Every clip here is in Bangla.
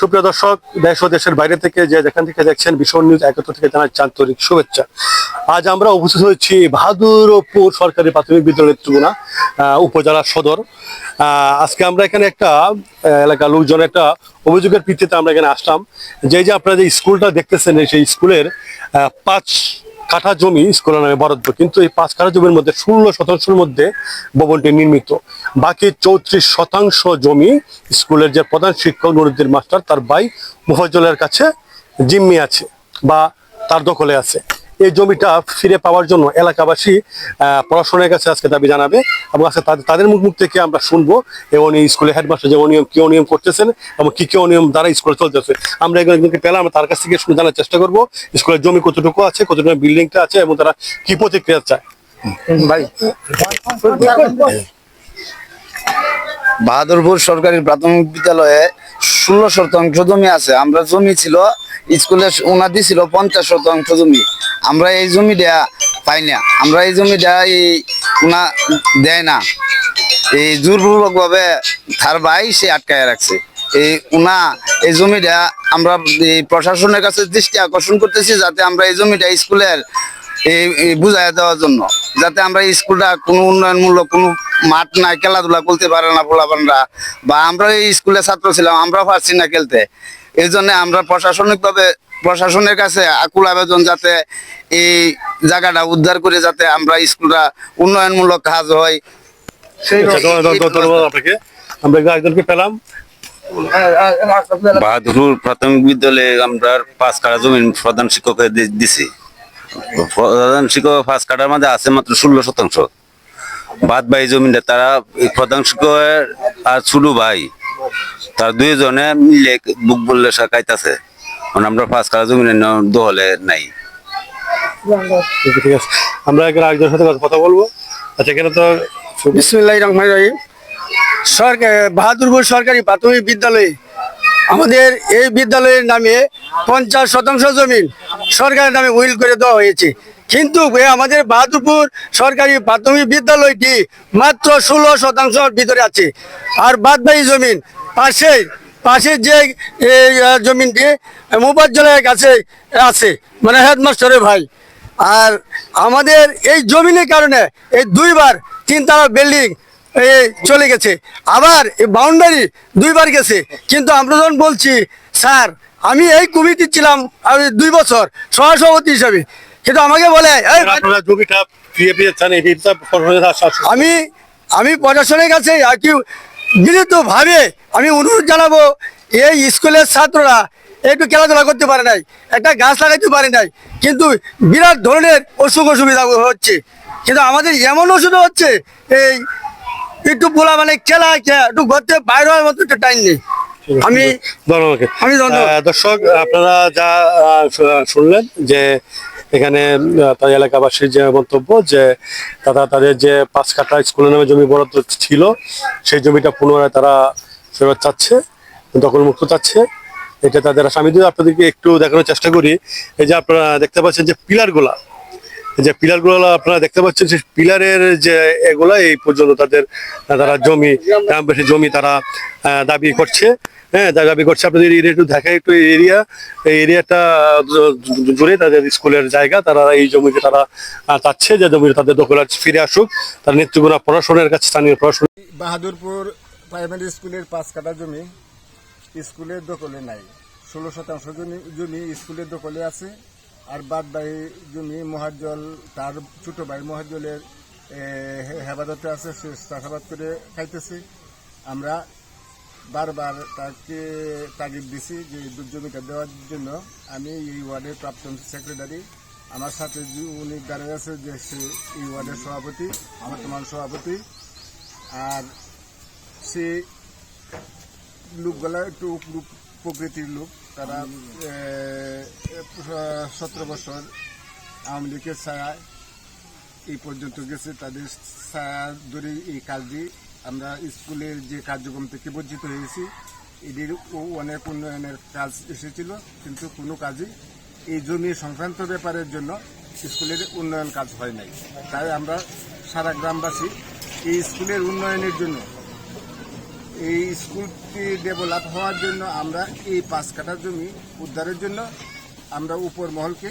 সুপ্রিয় দর্শক, দেশ ও দেশের বাইরে থেকে যে যেখান থেকে দেখছেন ভীষণ নিউজ, একত্র থেকে জানাচ্ছি আন্তরিক শুভেচ্ছা। আজ আমরা উপস্থিত হয়েছি বাহাদুরপুর সরকারি প্রাথমিক বিদ্যালয়ের তুলনা উপজেলা সদর। আজকে আমরা এখানে একটা এলাকার লোকজন, একটা অভিযোগের ভিত্তিতে আমরা এখানে আসলাম। যে যে আপনারা যে স্কুলটা দেখতেছেন, সেই স্কুলের পাঁচ কাঠা জমি স্কুলের নামে বরাদ্দ, কিন্তু এই পাঁচ কাঠা জমির মধ্যে ষোলো শতাংশের মধ্যে ভবনটি নির্মিত। বাকি চৌত্রিশ শতাংশ জমি স্কুলের যে প্রধান শিক্ষক নুরুদ্দিন মাস্টার, তার ভাই মুফাজলের কাছে জিম্মি আছে বা তার দখলে আছে। এই জমিটা ফিরে পাওয়ার জন্য এলাকাবাসী প্রশাসনের কাছে আজকে দাবি জানাবে এবং আজকে তাদের- মুখ মুখ থেকে আমরা শুনব এবং উনি স্কুলের হেডমাস্টার যে অনিয়ম, কি অনিয়ম করতেছেন এবং কি কি অনিয়ম দ্বারা স্কুলে চলতেছে। আমরা একজন একজনকে পেলাম, আমরা তার কাছ থেকে শুনে জানার চেষ্টা করব স্কুলের জমি কতটুকু আছে, কতটুকু বিল্ডিংটা আছে এবং তারা কি প্রতিক্রিয়া চায়। বাহাদুরপুর সরকারি প্রাথমিক বিদ্যালয়ে ষোলো শতাংশ জমি আছে। আমরা জমি ছিল স্কুলে উনাদি ছিল পঞ্চাশ শতাংশ জমি। আমরা এই জমিটা পাই না। আমরা এই জমিটা এই উনা দেয় না। এই জোরপূর্বক ভাবে তার ভাই সে আটকায় রাখছে। এই উনা, এই জমিটা আমরা এই প্রশাসনের কাছে দৃষ্টি আকর্ষণ করতেছি যাতে আমরা এই জমিটা স্কুলের এই বুঝাই দেওয়ার জন্য। যাতে আমরা স্কুলটা কোনো উন্নয়নমূলক কোনো মাঠ নাই, খেলাধুলা করতে পারে না পোলাপানরা। বা আমরা এই স্কুলে ছাত্র ছিলাম আমরা পারছি না খেলতে। এই জন্য আমরা প্রশাসনিকভাবে প্রশাসনের কাছে আকুল আবেদন যাতে এই জায়গাটা উদ্ধার করে যাতে আমরা স্কুলটা উন্নয়নমূলক কাজ হয়। সেই আচ্ছা, আমরা একজনকে পেলাম। বাহাদুর প্রাথমিক বিদ্যালয়ে আমরা পাঁচ কাঠা জমি প্রধান শিক্ষকের দিছি। প্রধান শিক্ষক পাঁচ কাঠার মধ্যে আছে মাত্র ষোলো শতাংশ। বাদ বাই জমিটা তারা এই প্রধান শিক্ষকের আর ছোট ভাই তার দুইজনে মিলে বুক বললে কাইতাছে মানে আমরা পাঁচ কাঠা জমি দহলে নাই। ঠিক আছে। আমরা এখানে একজনের সাথে কথা বলব। আচ্ছা এখানে তো বিসমুল্লাহ রহমান রহিম। সরকার বাহাদুরপুর সরকারি প্রাথমিক বিদ্যালয়ে। আমাদের এই বিদ্যালয়ের নামে পঞ্চাশ শতাংশ জমিন সরকারের নামে উইল করে দেওয়া হয়েছে। কিন্তু আমাদের বাহাদুরপুর সরকারি প্রাথমিক বিদ্যালয়টি মাত্র ষোলো শতাংশের ভিতরে আছে। আর বাদবাকি জমিন, পাশে পাশে যে জমিনটি মুবাজ্জলের কাছে আছে মানে হেডমাস্টারের ভাই। আর আমাদের এই জমিনের কারণে এই দুইবার তিনতলা বিল্ডিং চলে গেছে। আবার এই বাউন্ডারি দুইবার গেছে। কিন্তু আমরা যখন বলছি, স্যার, আমি এই কমিটি ছিলাম, আমি দুই বছর সহসভাপতি হিসাবে। কিন্তু আমাকে বলে "এই, আপনারা জমিটা ফিরে পেয়ে চান এটা প্রশাসনের আশ্বাস- আমি আমি প্রশাসনের কাছে কি ভাবে আমি অনুরোধ জানাব এই স্কুলের ছাত্ররা একটু খেলাধুলা করতে পারে নাই একটা গাছ লাগাইতে পারে নাই কিন্তু বিরাট ধরনের অসুখ অসুবিধা হচ্ছে। কিন্তু আমাদের এমন ওষুধ হচ্ছে এই একটু বলা মানে খেলা একটু ঘরতে বাইরে হওয়ার মতো একটা টাইম নেই। আমি ধন্যবাদ। আমি দর্শক আপনারা যা শুনলেন যে এখানে তাদের এলাকাবাসীর যে মন্তব্য যে তারা তাদের যে পাঁচ কাটা স্কুলের নামে জমি বরাদ্দ ছিল, সেই জমিটা পুনরায় তারা ফেরত চাচ্ছে, দখলমুক্ত চাচ্ছে এটা তাদের। আমি যদি আপনাদেরকে একটু দেখানোর চেষ্টা করি, এই যে আপনারা দেখতে পাচ্ছেন যে পিলারগুলা যে পিলারগুলো আপনারা দেখতে পাচ্ছেন যে পিলারের যে এগুলা, এই পর্যন্ত তাদের, তারা জমি, গ্রামবাসী জমি তারা দাবি করছে। হ্যাঁ দাবি করছে। আপনাদের এরিয়া একটু দেখায় একটু এরিয়া এই এরিয়াটা জুড়ে তাদের স্কুলের জায়গা, তারা এই জমিতে তারা চাচ্ছে যে জমিতে তাদের দখল ফিরে আসুক। তার নেতৃগুণা প্রশাসনের কাছে স্থানীয় প্রশাসন বাহাদুরপুর প্রাইমারি স্কুলের পাঁচ কাটা জমি স্কুলের দখলে নাই। ষোলো শতাংশ জমি জমি স্কুলের দখলে আছে। আর বাদ বাকি জমি মহাজল তার ছোট ভাই মহাজলের হেফাজতে আছে, সে চাষাবাদ করে খাইতেছে। আমরা বারবার তাকে তাগিদ দিছি যে জমিটা দেওয়ার জন্য আমি এই ওয়ার্ডের প্রাপ্তন সেক্রেটারি। আমার সাথে উনি দাঁড়িয়ে আছে, যে সে এই ওয়ার্ডের সভাপতি আমার বর্তমান সভাপতি। আর সে লোকগুলা একটু প্রকৃতির লোক। তারা সতেরো বছর আওয়ামী লীগের ছায়ায় এই পর্যন্ত গেছে। তাদের ছায়া ধরে এই কাজটি আমরা স্কুলের যে কার্যক্রম থেকে বঞ্চিত হয়েছি এদের অনেক উন্নয়নের কাজ এসেছিল। কিন্তু কোনো কাজই এই জমি সংক্রান্ত ব্যাপারের জন্য স্কুলের উন্নয়ন কাজ হয় নাই। তাই আমরা সারা গ্রামবাসী এই স্কুলের উন্নয়নের জন্য এই স্কুলটি ডেভেলপ হওয়ার জন্য আমরা এই পাঁচ কাঠা জমি উদ্ধারের জন্য আমরা উপর মহলকে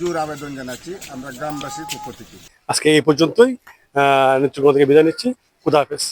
জোর আবেদন জানাচ্ছি, আমরা গ্রামবাসীর পক্ষ থেকে। আজকে এই পর্যন্তই। নেতৃত্ব থেকে বিদায় নিচ্ছি। খুদা হাফেজ।